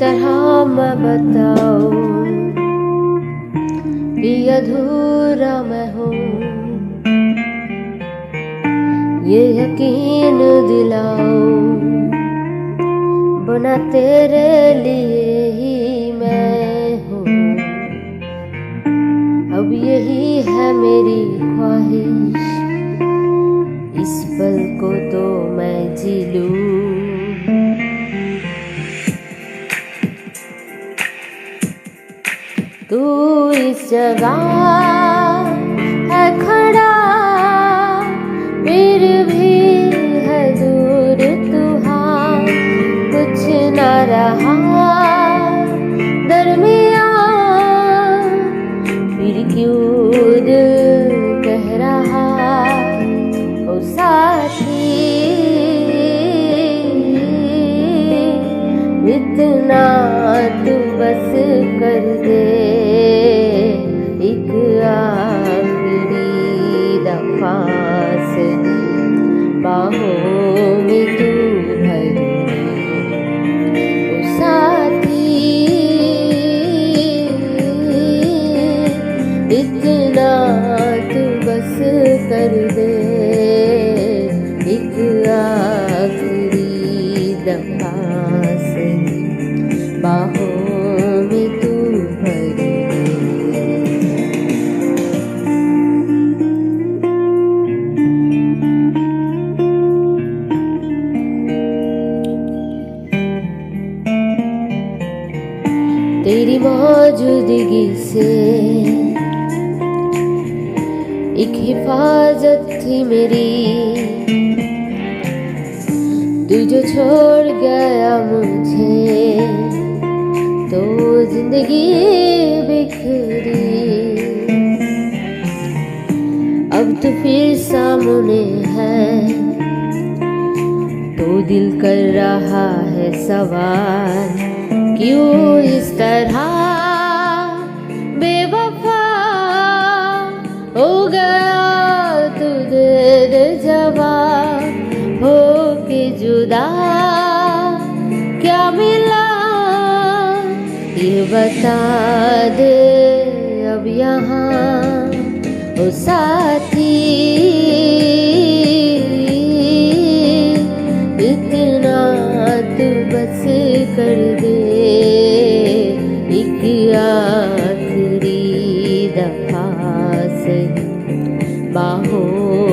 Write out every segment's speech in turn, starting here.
तरह मैं बताऊँ कि अधूरा मैं हूँ। ये यकीन दिलाओ बना तेरे लिए ही मैं हूँ। अब यही है मेरी ख्वाहिश, इस पल को तो मैं जी लूँ। तू इस जगह है खड़ा फिर कर दे से। एक हिफाजत थी मेरी। तू जो छोड़ गया मुझे तो ज़िंदगी बिखरी। अब तो फिर सामने है तो दिल कर रहा है सवाल, क्यों इस तरह जुदा क्या मिला? ये बता दे अब यहाँ, ओ साथी। इतना तू बस कर दे, एक आखिरी दफ़ा से। बाहों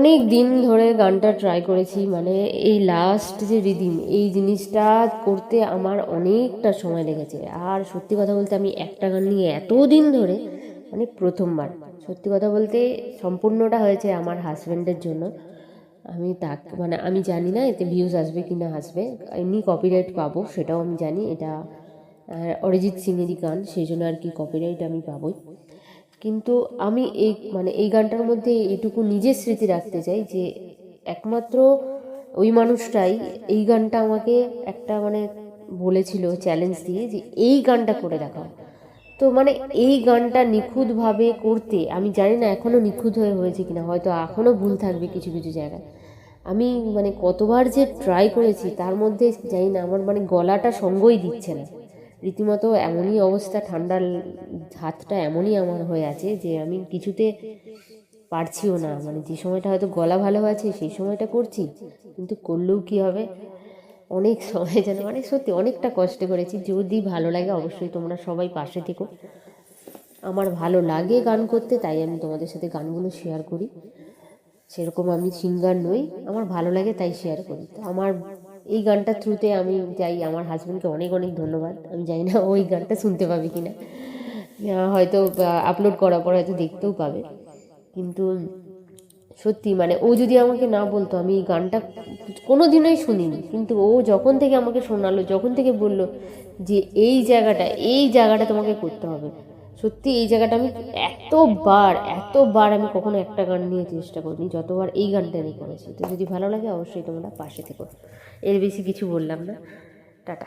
অনেক দিন ধরে গানটা ট্রাই করেছি মানে এই লাস্ট যে রিদিম এই জিনিসটা করতে আমার অনেকটা সময় লেগেছে। আর সত্যি কথা বলতে আমি একটা গান নিয়ে এত দিন ধরে মানে প্রথমবার, সত্যি কথা বলতে সম্পূর্ণটা হয়েছে আমার হাজব্যান্ডের জন্য। আমি তাক মানে আমি জানি না এতে ভিউজ আসবে কি না আসবে, এমনি কপিরাইট পাবো সেটাও আমি জানি, এটা অরিজিৎ সিংয়েরই গান, সেই জন্য আর কি কপিরাইট আমি পাবোই। কিন্তু আমি এই মানে এই গানটার মধ্যে এটুকু নিজের স্মৃতি রাখতে চাই যে একমাত্র ওই মানুষটাই এই গানটা আমাকে একটা মানে বলেছিল চ্যালেঞ্জ দিয়ে যে এই গানটা করে দেখাও। তো মানে এই গানটা নিখুঁতভাবে করতে, আমি জানি না এখনও নিখুঁত হয়ে হয়েছে কিনা, হয়তো এখনও ভুল থাকবে কিছু কিছু জায়গায়। আমি মানে কতবার যে ট্রাই করেছি, তার মধ্যে জানি না, আমার মানে গলাটা সঙ্গই দিচ্ছে না। রীতিমতো এমনই অবস্থা, ঠান্ডার হাতটা এমনই আমার হয়ে আছে যে আমি কিছুতে পারছিও না। মানে যে সময়টা হয়তো গলা ভালো আছে, সেই সময়টা করছি, কিন্তু করলেও কি হবে? অনেক সময় যেন মানে সত্যি অনেকটা কষ্ট করেছি। যদি ভালো লাগে অবশ্যই তোমরা সবাই পাশে থেকো। আমার ভালো লাগে গান করতে, তাই আমি তোমাদের সাথে গানগুলো শেয়ার করি। সেরকম আমি সিঙ্গার নই, আমার ভালো লাগে তাই শেয়ার করি। তো আমার এই গানটার থ্রুতে আমি চাই আমার হাজব্যান্ডকে অনেক অনেক ধন্যবাদ। আমি জানি না ওই গানটা শুনতে পাবে কি না হয়তো আপলোড করার পর হয়তো দেখতেও পাবে। কিন্তু সত্যি মানে ও যদি আমাকে না বলতো, আমি এই গানটা কোনো দিনই শুনিনি। কিন্তু ও যখন থেকে আমাকে শোনালো, যখন থেকে বলল যে এই জায়গাটা এই জায়গাটা তোমাকে করতে হবে সত্যি এই জায়গাটা আমি এতবার এতবার আমি কখনো একটা গান নিয়ে চেষ্টা করিনি, যতবার এই গানটা আমি করেছি। তো যদি ভালো লাগে, অবশ্যই তোমরা পাশে থেকো। এর বেশি কিছু বললাম না। টাটা।